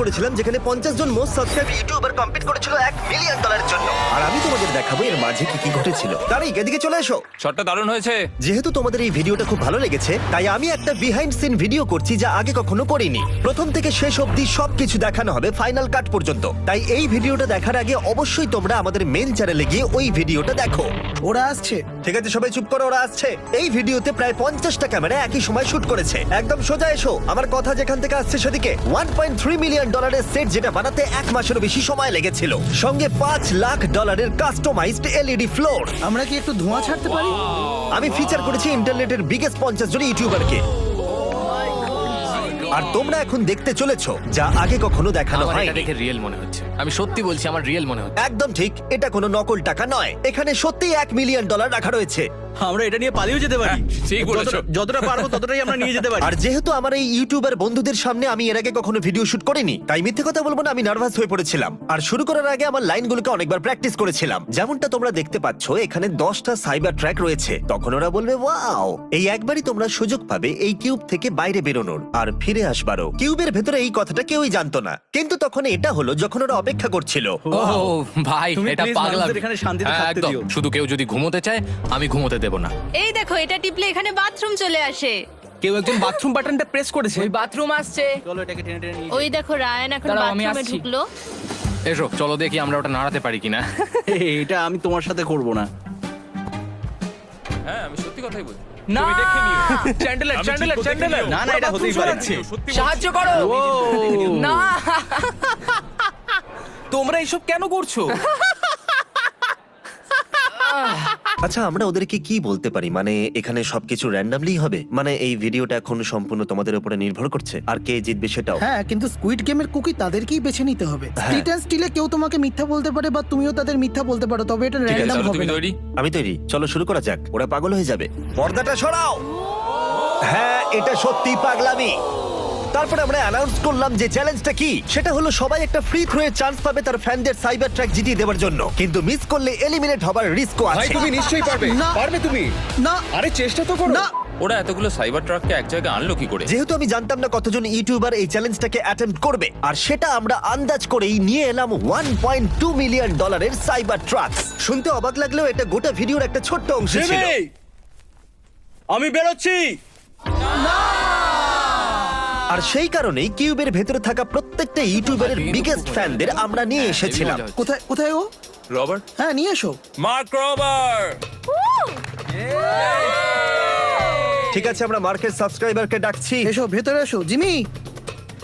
করেছিলাম যেখানে পঞ্চাশ জন মোস্ট সাবস্ক্রাইব ইউটিউবার কম্পিট করেছিল এক মিলিয়ন ডলারের জন্য। আর আমি তোমাদের দেখাবো এর মাঝে কি কি ঘটেছিল। তারই এদিকে চলে এসো। শটটা দারুণ হয়েছে। যেহেতু তোমাদের এই ভিডিওটা খুব ভালো লেগেছে তাই আমি একটা বিহাইন্ড সিন ভিডিও করছি যা আগে কখনো করিনি। প্রথম থেকে শেষ অবধি সবকিছু দেখানো হবে ফাইনাল কাট পর্যন্ত। তাই এই ভিডিওটা দেখার আগে অবশ্যই তোমরা আমাদের মেন চ্যানেলে গিয়ে ওই ভিডিওটা দেখো। ওরা আসছে। ঠিক আছে সবাই চুপ করো ওরা আসছে। এই ভিডিওতে প্রায় পঞ্চাশটা ক্যামেরা একই সময় শুট করেছে। একদম সোজা এসো। আমার কথা যেখান থেকে আসছে সেদিকে। ওয়ান পয়েন্ট থ্রি মিলিয়ন ডলারের সেট যেটা বানাতে এক মাসেরও বেশি সময় লেগেছিল। সঙ্গে পাঁচ লাখ ডলারের কাস্টমাইজড এলইডি ফ্লোর আমরা কি একটু ধোঁয়া ছাড়তে পারি? আমি ফিচার করেছি ইন্টারনেটের বিগেস্ট পঞ্চাশ জন ইউটিউবারকে আর তোমরা এখন দেখতে চলেছো যা আগে কখনো দেখানো আমার এটা হয়নি। দেখে রিয়েল মনে হচ্ছে। আমি সত্যি বলছি আমার রিয়েল মনে হচ্ছে। একদম ঠিক এটা কোনো নকল টাকা নয়। এখানে সত্যি এক মিলিয়ন ডলার রাখা রয়েছে। আমরা এটা নিয়ে পালিয়েও যেতে পারি। হ্যাঁ, ঠিক বলেছ। যতটা- যতটা পারব ততটাই আমরা নিয়ে যেতে পারি। আর যেহেতু আমার এই ইউটিউবার বন্ধুদের সামনে আমি এর আগে কখনো ভিডিও শুট করিনি তাই মিথ্যে কথা বলব না আমি নার্ভাস হয়ে পড়েছিলাম। আর শুরু করার আগে আমার লাইনগুলোকে অনেকবার প্র্যাকটিস করেছিলাম। যেমনটা তোমরা দেখতে পাচ্ছ এখানে দশটা সাইবার ট্র্যাক রয়েছে। তখন ওরা বলবে ওয়াও এই একবারই তোমরা সুযোগ পাবে এই কিউব থেকে বাইরে বেরোনোর। আর ফিরে আসবারও। কিউবের ভেতরে এই কথাটা কেউই জানতো না। কিন্তু তখন এটা হলো যখন ওরা অপেক্ষা করছিল। ও ভাই তুমি এটা please পাগলা মানুষদের এখানে শান্তিতে হ্যাঁ, থাকতে দিও। শুধু কেউ যদি ঘুমোতে চায় আমি ঘুমোতে দেব না। এই দেখো এটা টিপলে এখানে বাথরুম চলে আসে। কেউ একজন বাথরুম বাটনটা প্রেস করেছে? ওই বাথরুম আসছে। চলো এটাকে টেনে টেনে নিয়ে ওই দেখো রায়ান এখন দাঁড়াও, আমি বাথরুমে আসছি। ঢুকলো। এসো চলো দেখি আমরা ওটা নাড়াতে পারি কিনা। যাই। এই, এটা আমি তোমার সাথে করব না। হ্যাঁ আমি সত্যি কথাই বলছি। না! তুমি দেখে নিও। চ্যান্ডেলার আমি চ্যান্ডেলার বলতে চ্যান্ডেলার গেলেও- না না এটা হতেই পারে। না। সত্যি সাহায্য করো! ও! না! তোমরা এসব কেন করছ? আচ্ছা আমরা ওদেরকে কি বলতে পারি? মানে এখানে সবকিছু র্যান্ডামলি হবে? মানে এই ভিডিওটা এখন সম্পূর্ণ তোমাদের উপরে নির্ভর করছে? আর কে জিতবে সেটাও? হ্যাঁ কিন্তু স্কুইড গেমের কুকি তাদেরকেই বেছে নিতে হবে। স্প্লিট অ্যান্ড স্টিলে কেউ তোমাকে মিথ্যা বলতে পারে বা তুমিও তাদের মিথ্যা বলতে পারো তবে এটা ঠিক আছে র্যান্ডম চলো হবে তুমি না। তৈরি? আমি তৈরি। চলো শুরু করা যাক। ওরা পাগল হয়ে যাবে। পর্দাটা সরাও! হ্যাঁ এটা সত্যি পাগলামি। তারপরে আমরা অ্যানাউন্স করলাম যে চ্যালেঞ্জটা কি? সেটা হলো সবাই একটা ফ্রি থ্রো এর চান্স পাবে তার ফ্যানদের সাইবার ট্র্যাক জিতিয়ে দেওয়ার জন্য। কিন্তু মিস করলে এলিমিনেট হবার রিস্কও ভাই আছে। তুমি নিশ্চয়ই পারবে। না। পারবে তুমি? না। আরে চেষ্টা তো করো। না। ওরা এতগুলো সাইবার ট্রাককে এক জায়গায় আনলো কি করে। যেহেতু আমি জানতাম না কতজন ইউটিউবার এই চ্যালেঞ্জটাকে অ্যাটেম্প করবে। আর সেটা আমরা আন্দাজ করেই নিয়ে এলাম ওয়ান পয়েন্ট টু মিলিয়ন ডলারের সাইবার ট্রাক শুনতে অবাক লাগলেও এটা গোটা ভিডিওর একটা ছোট্ট অংশ ছিল! আমি বেরোচ্ছি। আর সেই কারণেই কিউবের ভেতরে থাকা প্রত্যেকটা ইউটিউবারের বিগেস্ট ফ্যানদের আমরা নিয়ে এসেছিলাম। কোথায় কোথায় ও? রবার্ট? হ্যাঁ নিয়ে এসো। মার্ক রবার ঠিক আছে আমরা মার্কেট সাবস্ক্রাইবারকে ডাকছি। এসো ভেতরে এসো। জিমি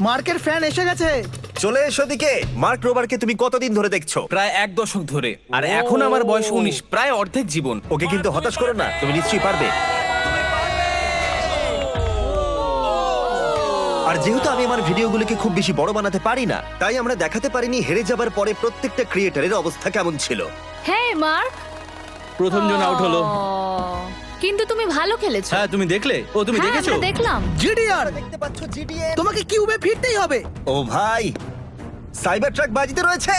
মার্কের ফ্যান এসে গেছে। চলে এসো দিকে মার্ক রোবারকে তুমি কতদিন ধরে দেখছ? প্রায় এক দশক ধরে। আর এখন আমার বয়স উনিশ প্রায় অর্ধেক জীবন। ওকে কিন্তু হতাশ করো না তুমি নিশ্চয়ই পারবে। আর যেহেতু আমি আমার ভিডিওগুলোকে খুব বেশি বড় বানাতে পারি না তাই আমরা দেখাতে পারিনি হেরে যাবার পরে প্রত্যেকটা ক্রিয়েটারের অবস্থা কেমন ছিল। হ্যাঁ মার্ক? প্রথম জন আউট হলো। কিন্তু তুমি ভালো খেলেছো। হ্যাঁ তুমি দেখলে? ও তুমি হ্যাঁ, দেখেছ? আমরা দেখলাম। জিডিআর দেখতে পাচ্ছ জিডিএ তোমাকে কিউবে ফিরতেই হবে। ও ভাই সাইবার ট্রাক বাজিতে রয়েছে।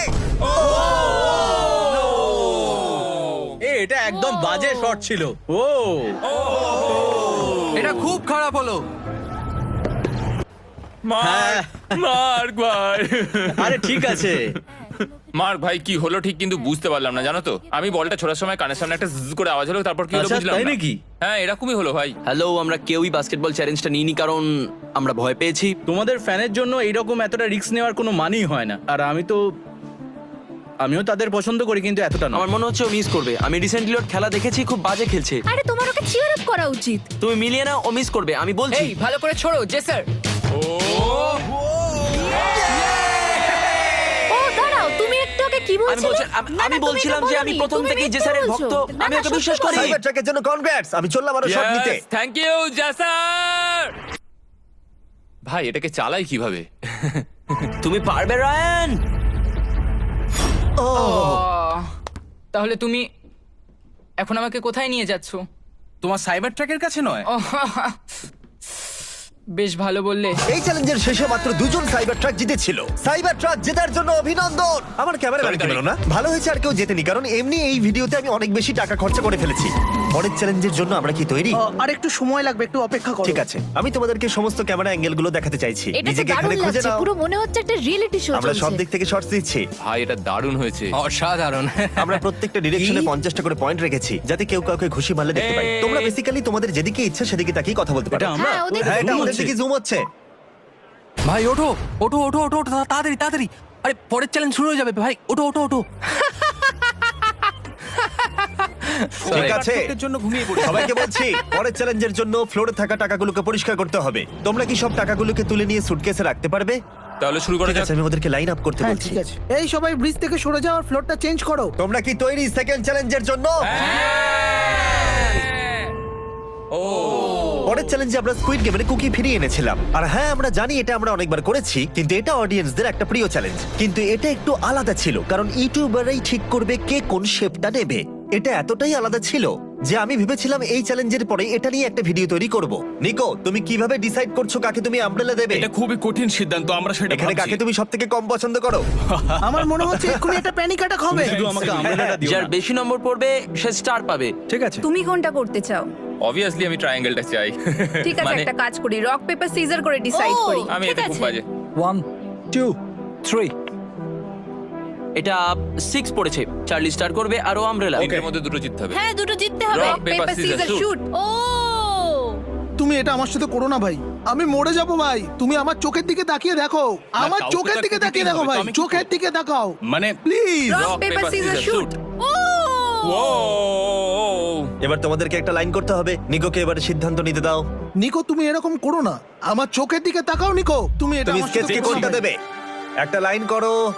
এ এটা একদম বাজে শট ছিল। ও। এটা খুব খারাপ হলো। মার্ক মার্ক ভাই। আরে ঠিক আছে। মার্ক ভাই কি হলো ঠিক কিন্তু বুঝতে পারলাম না জানো তো? আমি বলটা ছোড়ার সময় কানের সামনে একটা zzz করে আওয়াজ হলো তারপর কি হলো আচ্ছা, বুঝলাম তাই না। নাকি? হ্যাঁ এরকমই হলো ভাই। হ্যালো আমরা কেউই বাস্কেটবল চ্যালেঞ্জটা নিইনি কারণ আমরা ভয় পেয়েছি। তোমাদের ফ্যানের জন্য এইরকম এতটা রিস্ক নেওয়ার কোনো মানেই হয় না। আর আমি তো আমিও তাদের পছন্দ করি কিন্তু এতটা না আমার মনে হচ্ছে ও মিস করবে। আমি রিসেন্টলি ওর খেলা দেখেছি খুব বাজে খেলছে। আরে তোমার ওকে চিয়ার আপ করা উচিত। তুমি মিলিয়ে না ও মিস করবে আমি বলছি। এই ভালো করে ছোড়ো জে স্যার ও দাঁড়াও তুমি একটু ওকে কি আমি বলছিলে? বলছি না, না, আমি তুমি বলছিলাম যে আমি বলোনি, প্রথম তুমি থেকেই মিথ্যে জেসারের বলছো। ভক্ত না, আমি না, ওকে সত্যি বিশ্বাস করি বলো। সাইবার ট্রাকের জন্য কনগ্রাটস আমি চললাম আরও শট নিতে। থ্যাংক ইউ জাসার ভাই এটাকে চালাই কীভাবে? তুমি পারবে রায়ান! ও তাহলে তুমি এখন আমাকে কোথায় নিয়ে যাচ্ছ? তোমার সাইবার ট্র্যাকের কাছে নয়? বেশ ভালো বললে। এই চ্যালেঞ্জের শেষে মাত্র দুজন সাইবার ট্রাক জিতেছিল। সাইবার ট্রাক জেতার জন্য অভিনন্দন! আমার ক্যামেরা ব্যাংকে পেল না। ভালো হয়েছে আর কেউ জেতেনি কারণ এমনি এই ভিডিওতে আমি অনেক বেশি টাকা খরচা করে ফেলেছি। পরের চ্যালেঞ্জের জন্য আমরা কি তৈরি? আর একটু সময় লাগবে একটু অপেক্ষা করো। ঠিক আছে। আমি তোমাদেরকে সমস্ত ক্যামেরা অ্যাঙ্গেলগুলো দেখাতে চাইছি। এটা তো নিজেকে দারুণ এখানে খুঁজে লাগছে। নাও। পুরো মনে হচ্ছে একটা রিয়েলিটি শো আমরা সব চলছে। দিক থেকে শর্টস দিচ্ছি। ভাই এটা দারুণ হয়েছে। অসাধারণ। আমরা প্রত্যেকটা ডিরেকশনে পঞ্চাশটা করে পয়েন্ট রেখেছি যাতে কেউ কাউকে ঘুষি মারলে দেখতে পাই তোমরা বেসিক্যালি তোমাদের যেদিকে ইচ্ছা সেদিকে তাকিয়ে কথা বলতে পারো। হ্যাঁ, ওদের হ্যাঁ এটা zoom আমাদের হচ্ছে। দিকে জুম হচ্ছে ভাই ওঠো ওঠো ওঠো ওঠো ওঠো, তাড়াতাড়ি তাড়াতাড়ি। আরে পরের চ্যালেঞ্জ শুরু হয়ে যাবে ভাই ওঠো ওঠো ওঠো। ঠিক আছে। জন্য ঘুমিয়ে পড়ি সবাইকে বলছি পরের চ্যালেঞ্জের জন্য ফ্লোরে থাকা টাকাগুলোকে পরিষ্কার করতে হবে। তোমরা কি সব টাকাগুলোকে তুলে নিয়ে সুটকেসে রাখতে পারবে? তাহলে শুরু করা ঠিক যাক। আছে আমি ওদেরকে লাইন আপ করতে হ্যাঁ বলছি। ঠিক আছে। এই সবাই ব্রিজ থেকে সরে যাও আর ফ্লোরটা চেঞ্জ করো। তোমরা কি তৈরি সেকেন্ড চ্যালেঞ্জের জন্য? ও। পরের চ্যালেঞ্জে আমরা স্কুইড গেমের কুকি ফিরিয়ে এনেছিলাম। আর হ্যাঁ আমরা জানি এটা আমরা অনেকবার করেছি কিন্তু এটা অডিয়েন্সদের একটা প্রিয় চ্যালেঞ্জ কিন্তু এটা একটু আলাদা ছিল কারণ ইউটিউবাররাই ঠিক করবে কে কোন শেপটা নেবে। এটা এতটাই আলাদা ছিল যে আমি ভেবেছিলাম এই চ্যালেঞ্জের পরে এটা নিয়ে একটা ভিডিও তৈরি করব। নিকো তুমি কীভাবে ডিসাইড করছ কাকে তুমি আমব্রেলা দেবে? এটা খুবই কঠিন সিদ্ধান্ত আমরা সেটা এখানে কাকে তুমি সব থেকে কম পছন্দ করো? আমার মনে হচ্ছে এক্ষুনি একটা প্যানিক অ্যাটাক হবে। শুধু আমাকে আমব্রেলাটা দিও যার বেশি নম্বর পড়বে সে স্টার পাবে। ঠিক আছে। তুমি কোনটা করতে চাও? অবভিয়াসলি আমি ট্রায়াঙ্গেলটা চাই। ঠিক আছে মানে একটা কাজ করি রক পেপার সিজার করে ডিসাইড করি। আমি ঠিক এটা খুব আছে। বাজে। ওয়ান টু থ্রি এটা সিক্স পড়েছে। চার্লি স্টার করবে আরও আমব্রেলা তিনটের মধ্যে দুটো জিততে হবে। হ্যাঁ দুটো জিততে হবে। রক পেপার সিজার শুট ও। তুমি এটা আমার সাথে করো না ভাই। আমি মরে যাব ভাই। তুমি আমার চোখের দিকে তাকিয়ে দেখো। আমার কাউকে চোখের তো দিকে একটা তাকিয়ে দিতেই দেখো হবে, ভাই। তো আমি কি চোখের দিকে তাকাও। মানে please rock paper scissor shoot ও। ও এবার তোমাদেরকে একটা লাইন করতে হবে। নিকোকে এবার সিদ্ধান্ত নিতে দাও। নিকো তুমি এরকম করো না। আমার চোখের দিকে তাকাও নিকো। তুমি এটা তুমি আমার সাথে স্কেচকে করো। কোনটা ভাই। দেবে? একটা লাইন করো।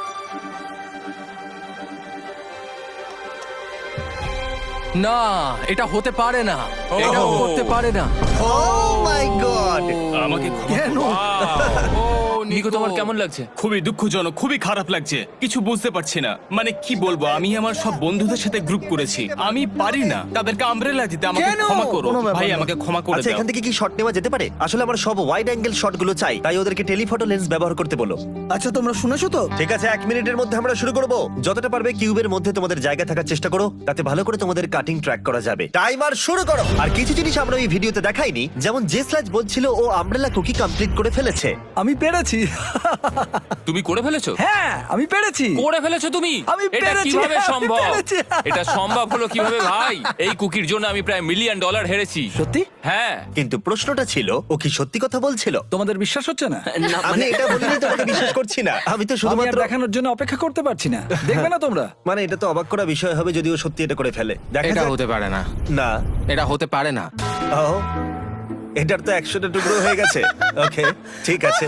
না এটা হতে পারে না। এটা Oh. করতে পারে না। ও মাই গড আমাকে ক্ষমা কেন? করো। ও নিকো তোমার কেমন লাগছে? খুবই দুঃখজনক খুবই খারাপ লাগছে। কিছু বুঝতে পারছি না। মানে কি বলব আমি আমার সব বন্ধুদের সাথে গ্রুপ করেছি। আমি পারি না। তাদেরকে আমব্রেলা দিতে আমাকে কেন? ক্ষমা করো। কোনো ব্যাপার ভাই না। আমাকে ক্ষমা করে আচ্ছা দাও। এখান থেকে কি শট নেওয়া যেতে পারে? আসলে আমার সব ওয়াইড অ্যাঙ্গেল শটগুলো চাই। তাই ওদেরকে টেলিফটো লেন্স ব্যবহার করতে বলো। আচ্ছা তোমরা শুনেছো তো? ঠিক আছে এক মিনিটের মধ্যে আমরা শুরু করব। যতটা পারবে কিউবের মধ্যে তোমাদের জায়গা থাকার চেষ্টা করো। তাতে ভালো করে তোমাদের কাটিং ট্র্যাক করা যাবে। টাইমার শুরু করো! আর কিছু জিনিস আমরা এই ভিডিওতে দেখাইনি। যেমন যে স্লাজ বলছিল ও আমব্রেলা কুকি কমপ্লিট করে ফেলেছে। আমি পেরেছি তুমি করে ফেলেছো? হ্যাঁ আমি পেরেছি। করে ফেলেছো তুমি? আমি এটা পেরেছি, কীভাবে আমি সম্ভব? পেরেছি। এটা সম্ভব হলো কীভাবে ভাই? এই কুকির জন্য আমি প্রায় মিলিয়ন ডলার হেরেছি। সত্যি? হ্যাঁ। কিন্তু প্রশ্নটা ছিল ও কি সত্যি কথা বলছিল? তোমাদের বিশ্বাস হচ্ছে না? না আমি মানে এটা বলিনি তোমাকে বিশ্বাস করছি না। আমি তো আমি আর শুধুমাত্র দেখানোর জন্য অপেক্ষা করতে পারছি না। দেখবে না তোমরা? মানে এটা তো অবাক করা বিষয় হবে যদি ও সত্যি এটা করে ফেলে। দেখা এটা যাক। হতে পারে না। না। এটা হতে পারে না। ও এটার তো একশোটা টুকরো হয়ে গেছে। ওকে ঠিক আছে।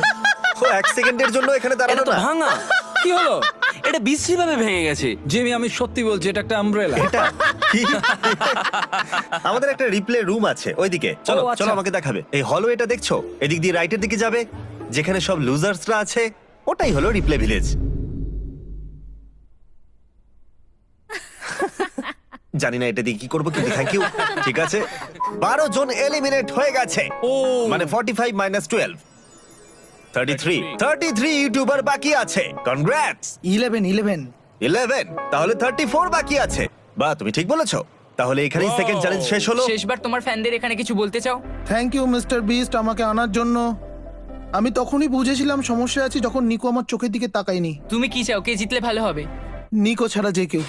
ও এক সেকেন্ডের জন্য এখানে এটা দাঁড়ানো তো না। ভাঙা। কি হলো? এটা বিশ্রী ভাবে ভেঙে গেছে। জিমি আমি সত্যি বলছি এটা একটা আমব্রেলা এটা? কি? আমাদের একটা রিপ্লে রুম আছে। ওইদিকে। চলো ও, আচ্ছা। চলো আমাকে দেখাবে। এই হলো এটা দেখছ? এদিক দিয়ে রাইটের দিকে যাবে যেখানে সব লুজার্সরা আছে। ওটাই হলো রিপ্লে ভিলেজ জানি না এটা দিয়ে কি করব কিন্তু থ্যাংক ইউ ঠিক আছে? বারো জন এলিমিনেট হয়ে গেছে। ও। মানে forty five minus twelve thirty three thirty three YouTuber বাকি আছে। কনগ্রাটস ইলেভেন ইলেভেন ইলেভেন তাহলে থার্টি ফোর বাকি আছে। বা তুমি ঠিক বলেছ। তাহলে এখানেই সেকেন্ড চ্যালেঞ্জ শেষ হলো। শেষবার তোমার ফ্যানদের এখানে কিছু বলতে চাও? থ্যাংক ইউ মিস্টার বিস্ট আমাকে আনার জন্য। আমি তখনই বুঝেছিলাম সমস্যা আছে যখন নিকো আমার চোখের দিকে তাকায়নি। তুমি কি চাও? কে জিতলে ভালো হবে? নিকো ছাড়া যে কেউ।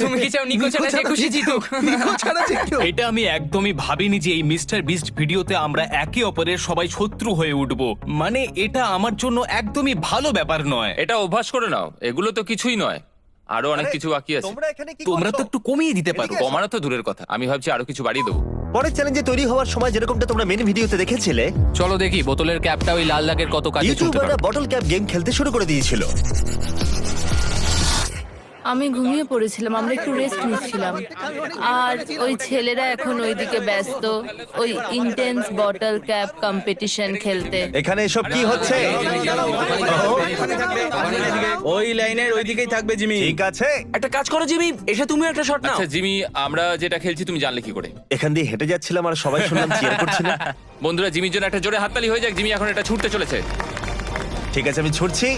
তুমি কি চাও নিকো ছাড়া যে খুশি জিতুক? নিকো ছাড়া যে কেউ। এটা আমি একদমই ভাবিনি যে এই মিস্টার বিস্ট ভিডিওতে আমরা একে অপরের সবাই শত্রু হয়ে উঠব। মানে এটা আমার জন্য একদমই ভালো ব্যাপার নয়। এটা অভ্যাস করে নাও এগুলো তো কিছুই নয়। আরও অনেক কিছু বাকি আছে। তোমরা এখানে কি তোমরা তো একটু কমিয়ে দিতে পারো। কমানো তো দূরের কথা আমি ভাবছি আরও কিছু বাড়িয়ে দেবো। পরের চ্যালেঞ্জে তৈরি হওয়ার সময় যেরকমটা তোমরা মেন ভিডিওতে দেখেছিলে চলো দেখি বোতলের ক্যাপটা ওই লাল দাগের কত কাজে চলতে ইউটিউবাররা পারে বটল ক্যাপ গেম খেলতে শুরু করে দিয়েছিল। আমি ঘুমিয়ে পড়েছিলাম আমরা একটু রেস্ট নিচ্ছিলাম। আর ওই ছেলেরা এখন ওইদিকে ব্যস্ত ওই ইন্টেন্স বটল ক্যাপ কম্পিটিশন খেলতে। এখানে এসব কি হচ্ছে? ওই লাইনের ওই দিকেই থাকবে জিমি। ঠিক আছে। একটা কাজ করো জিমি এসে তুমি একটা শট নাও। আচ্ছা জিমি আমরা যেটা খেলছি তুমি জানলে কি করে। এখান দিয়ে হেঁটে যাচ্ছিলাম আর সবাই শুনলাম চিয়ার করছিল। বন্ধুরা জিমির জন্য একটা জোরে হাততালি হয়ে যাক জিমি এখন এটা ছুটতে চলেছে। ঠিক আছে আমি ছুটছি।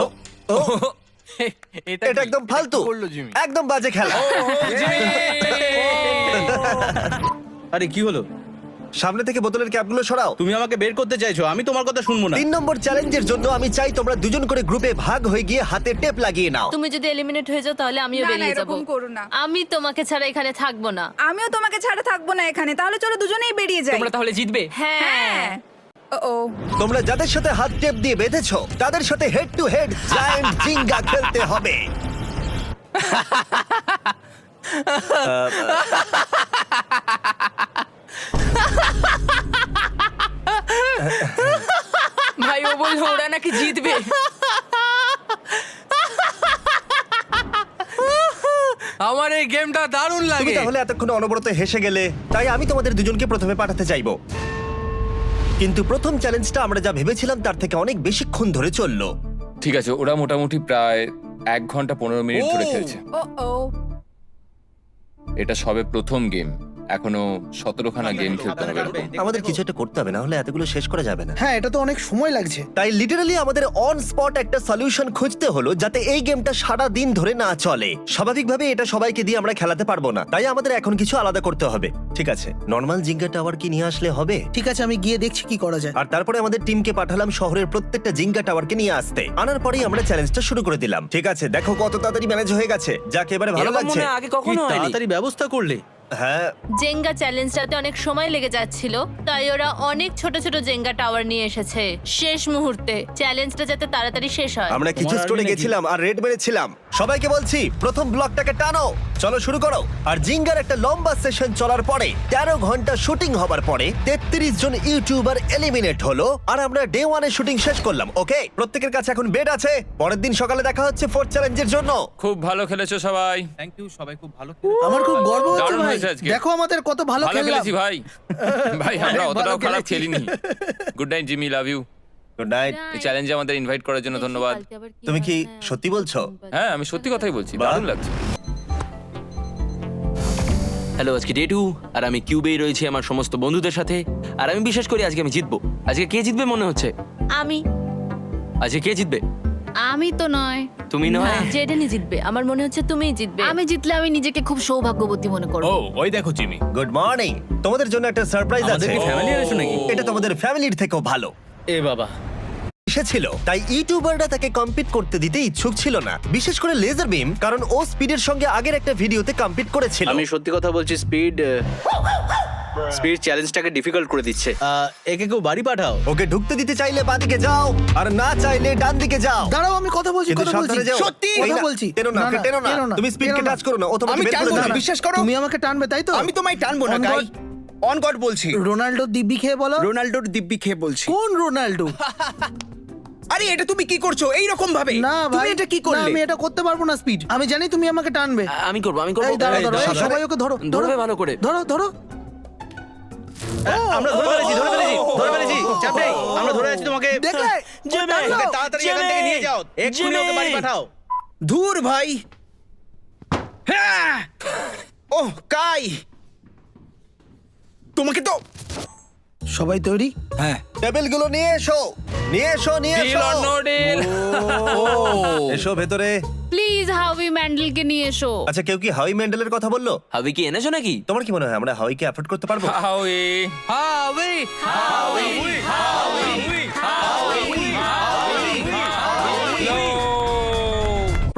ও, ও, এটা একদম ফালতু। একদম বাজে খেলা। আরে কি হলো? সামনে থেকে বোতলের ক্যাপগুলো সরাও। তুমি আমাকে বের করতে চাইছো আমি তোমার কথা শুনব না। তিন নম্বর চ্যালেঞ্জের জন্য আমি চাই তোমরা দুজন করে গ্রুপে ভাগ হয়ে গিয়ে হাতে টেপ লাগিয়ে নাও। তুমি যদি এলিমিনেট হয়ে যাও তাহলে আমিও না, না, বেরিয়ে যাব। এরকম করো না। আমি তোমাকে ছাড়া এখানে থাকব না। আমিও তোমাকে ছাড়া থাকব না এখানে। তাহলে চলো দুজনেই বেরিয়ে যাই। তোমরা তাহলে জিতবে? হ্যাঁ। হ্যাঁ। ও তোমরা যাদের সাথে হাত টেপ দিয়ে বেঁধেছো তাদের সাথে head to head giant Jenga খেলতে হবে। ভাই ও বলল ওরা নাকি জিতবে। আমার এই গেমটা দারুণ তুমি লাগে। তাহলে এতক্ষণ অনবরত হেসে গেলে তাই আমি তোমাদের দুজনকে প্রথমে পাঠাতে চাইব। কিন্তু প্রথম চ্যালেঞ্জটা আমরা যা ভেবেছিলাম তার থেকে অনেক বেশিক্ষণ ধরে চলল। ঠিক আছে ওরা মোটামুটি প্রায় এক ঘণ্টা পনেরো মিনিট ধরে খেলছে। ও ও। এটা সবে প্রথম গেম এখনও সতেরোখানা গেম খেলতে হবে। এরকম। আমাদের কিছু একটা করতে হবে না হলে এতগুলো শেষ করা যাবে না। হ্যাঁ এটা তো অনেক সময় লাগছে। তাই লিটারালি আমাদের অন স্পট একটা সলিউশন খুঁজতে হলো যাতে এই গেমটা সারা দিন ধরে না চলে। স্বাভাবিকভাবে এটা সবাইকে দিয়ে আমরা খেলাতে পারব না। তাই আমাদের এখন কিছু আলাদা করতে হবে। ঠিক আছে নর্মাল জিঙ্গা টাওয়ার কি নিয়ে আসলে হবে? ঠিক আছে আমি গিয়ে দেখছি কি করা যায়। আর তারপরে আমাদের টিমকে পাঠালাম শহরের প্রত্যেকটা জিঙ্গা টাওয়ারকে নিয়ে আসতে। আনার পরেই আমরা চ্যালেঞ্জটা শুরু করে দিলাম। ঠিক আছে দেখো কত তাড়াতাড়ি ম্যানেজ হয়ে গেছে। যাকে এবারে ভালো এরকম লাগছে। হয় আগে কি কখনো হয়নি। তাড়াতাড়ি ব্যবস্থা করলে? হ্যাঁ। জেঙ্গা চ্যালেঞ্জটাতে অনেক সময় লেগে যাচ্ছিল তাই ওরা অনেক ছোট ছোট জেঙ্গা টাওয়ার নিয়ে এসেছে। শেষ মুহূর্তে। চ্যালেঞ্জটা যাতে তাড়াতাড়ি শেষ হয়। আমরা কিছু স্টোরে গেছিলাম আর রেড মেরেছিলাম সবাইকে বলছি প্রথম ব্লকটাকে টানো। চলো শুরু করো। আর জিঙ্গার একটা লম্বা সেশন চলার পরে তেরো ঘণ্টা শুটিং হবার পরে তেত্রিশ জন ইউটিউবার এলিমিনেট হলো আর আমরা ডে ওয়ানে শুটিং শেষ করলাম ওকে? প্রত্যেকের কাছে এখন বেড আছে। পরের দিন সকালে দেখা হচ্ছে ফোর্থ চ্যালেঞ্জের জন্য। খুব ভালো খেলেছো সবাই। থ্যাংক ইউ সবাই খুব ভালো আমার খুব গর্ব হচ্ছে দারুণ ভাই। হয়েছে আজকে। দেখো আমাদের কত ভালো ভালো খেললাম। খেলেছি ভাই। ভাই আমরা অতটাও খারাপ খেলেছি। খেলিনি। Good night Jimmy love you good night এই চ্যালেঞ্জে আমাদের ইনভাইট করার জন্য ধন্যবাদ। তুমি কি সত্যি বলছো? হ্যাঁ আমি সত্যি কথাই বলছি। বাহ। দারুণ লাগছে। হ্যালো আজকে ডে টু আর আমি কিউবেই রয়েছি আমার সমস্ত বন্ধুদের সাথে। আর আমি বিশ্বাস করি আজকে আমি জিতবো। আজকে কে জিতবে মনে হচ্ছে? আমি। আজকে কে জিতবে? আমি তো নয়। তুমি নয়? জেডেনই জিতবে। আমার মনে হচ্ছে তুমিই জিতবে। আমি জিতলে আমি নিজেকে খুব সৌভাগ্যবতী মনে করব। ও ওই দেখো জিমি। গুড মর্নিং তোমাদের জন্য একটা সারপ্রাইজ আমাদের আছে। কি ফ্যামিলি আছে নাকি? এটা তোমাদের ফ্যামিলির থেকেও ভালো। এ বাবা। এসেছিল। তাই ইউটিউবাররা তাকে কম্পিট করতে দিতে ইচ্ছুক ছিল না। বিশেষ করে লেজার বিম কারণ ও স্পিডের সঙ্গে আগের একটা ভিডিওতে কম্পিট করেছিল। আমি সত্যি কথা বলছি স্পিড স্পিড চ্যালেঞ্জটাকে ডিফিকাল্ট করে দিচ্ছে। একে কেউ বাড়ি পাঠাও। ওকে ঢুকতে দিতে চাইলে বাদিকে যাও আর না চাইলে ডান দিকে যাও। দাঁড়াও আমি কথা বলছি কিন্তু কথা বলছি। সাবধানে যাও। সত্যি? এই কথা না, বলছি। টেনো না, ওকে টেনো না। তুমি স্পিডকে। টাচ করো না ও তোমাকে আমি বের করে টানবো না, দেবে। বিশ্বাস করো। তুমি আমাকে টানবে তাই তো? আমি তোমায় টানবো না On গাই God, অন গড বলছি। রোনাল্ডো দিব্যি খেয়ে বলো। রোনাল্ডোর দিব্যি খেয়ে বলছি। কোন রোনাল্ডো? আরে এটা তুমি কি করছ? এই রকম ভাবে। না তুমি ভাই এটা কি না, করলে আমি এটা করতে পারব না স্পিড আমি জানি তুমি আমাকে টানবে। আমি করব আমি করব। এই দাঁড়াও এই, ধরো এই, দাঁড়াও। সবাই ওকে ধরো ধরো। ধরবে ভালো করে ধরো। ধরো। আমরা ধরে ফেলেছি ধরে ফেলেছি ধরে ফেলেছি। চাপ নেই। আমরা ধরে আছি তোমাকে। দেখলে? ওকে তাড়াতাড়ি এখান থেকে নিয়ে যাও। এক্ষুনি ওকে বাড়ি পাঠাও। ধুর ভাই। হ্যাঁ! ওহ কাই। তোমাকে তো সবাই তৈরি? হ্যাঁ। টেবিলগুলো নিয়ে এসো। নিয়ে এসো নিয়ে ডিল এসো। নো ডিল এসো ভেতরে। প্লিজ হাউই ম্যান্ডেল কে নিয়ে এসো। আচ্ছা কেউ কি হাউই ম্যান্ডেলের কথা বলল? হাবি কি এনেছো নাকি? তোমার কি মনে হয় আমরা হাউইকে অ্যাফোর্ড করতে পারব? হাউই হাওয়ে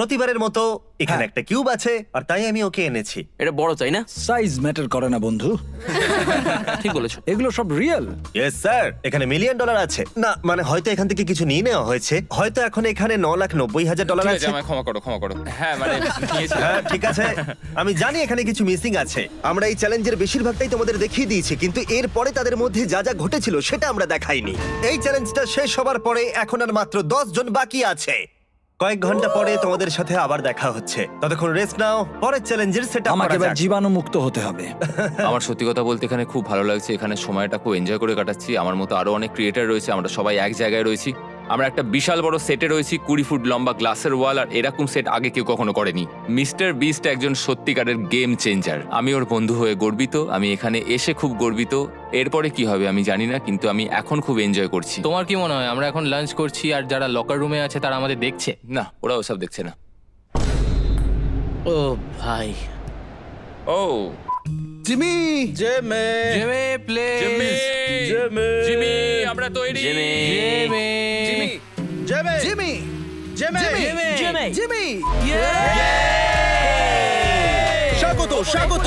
প্রতিবারের মতো এখানে একটা কিউব আছে আর তাই আমি ওকে এনেছি। এটা বড় তাই না? সাইজ ম্যাটার করে না বন্ধু। ঠিক বলেছ। এগুলো সব রিয়েল ইয়েস স্যার এখানে মিলিয়ন ডলার আছে। না মানে হয়তো এখান থেকে কিছু নিয়ে নেওয়া হয়েছে। হয়তো এখন এখানে ন লাখ নব্বই হাজার ডলার ঠিক আছে আছে। আমায় ক্ষমা করো ক্ষমা করো। হ্যাঁ মানে নিয়েছিলাম। হ্যাঁ ঠিক আছে। আমি জানি এখানে কিছু মিসিং আছে। আমরা এই চ্যালেঞ্জের বেশিরভাগটাই তোমাদের দেখিয়ে দিয়েছি কিন্তু এর পরে তাদের মধ্যে যা যা ঘটেছিল সেটা আমরা দেখাইনি। এই চ্যালেঞ্জটা শেষ হবার পরে এখন আর মাত্র দশ জন বাকি আছে। কয়েক ঘণ্টা পরে তোমাদের সাথে আবার দেখা হচ্ছে। ততক্ষণ রেস্ট নাও পরের চ্যালেঞ্জের সেটা আমাকে এবার জীবাণু মুক্ত হতে হবে। আমার সত্যি কথা বলতে এখানে খুব ভালো লাগছে এখানে সময়টা খুব এনজয় করে কাটাচ্ছি। আমার মতো আরও অনেক ক্রিয়েটার রয়েছে আমরা সবাই এক জায়গায় রয়েছি। আমরা একটা বিশাল বড় সেটে রয়েছি কুড়ি ফুট লম্বা গ্লাসের ওয়াল আর এরকম সেট আগে কেউ কখনো করেনি। মিস্টার বিস্ট একজন সত্যিকারের গেম চেঞ্জার। আমি ওর বন্ধু হয়ে গর্বিত আমি এখানে এসে খুব গর্বিত। এরপরে কি হবে আমি জানি না কিন্তু আমি এখন খুব এনজয় করছি। তোমার কি মনে হয় আমরা এখন লাঞ্চ করছি আর যারা লকার রুমে আছে তারা আমাদের দেখছে? না ওরা ওসব দেখছে না। ও ভাই। ও। জিমি! জেমে! জেমে প্লে জিমি! জেমে! জিমি আমরা তৈরি! জেমে। জেমে! জেমে জিমি জেমে জিমি জিমি স্বাগত স্বাগত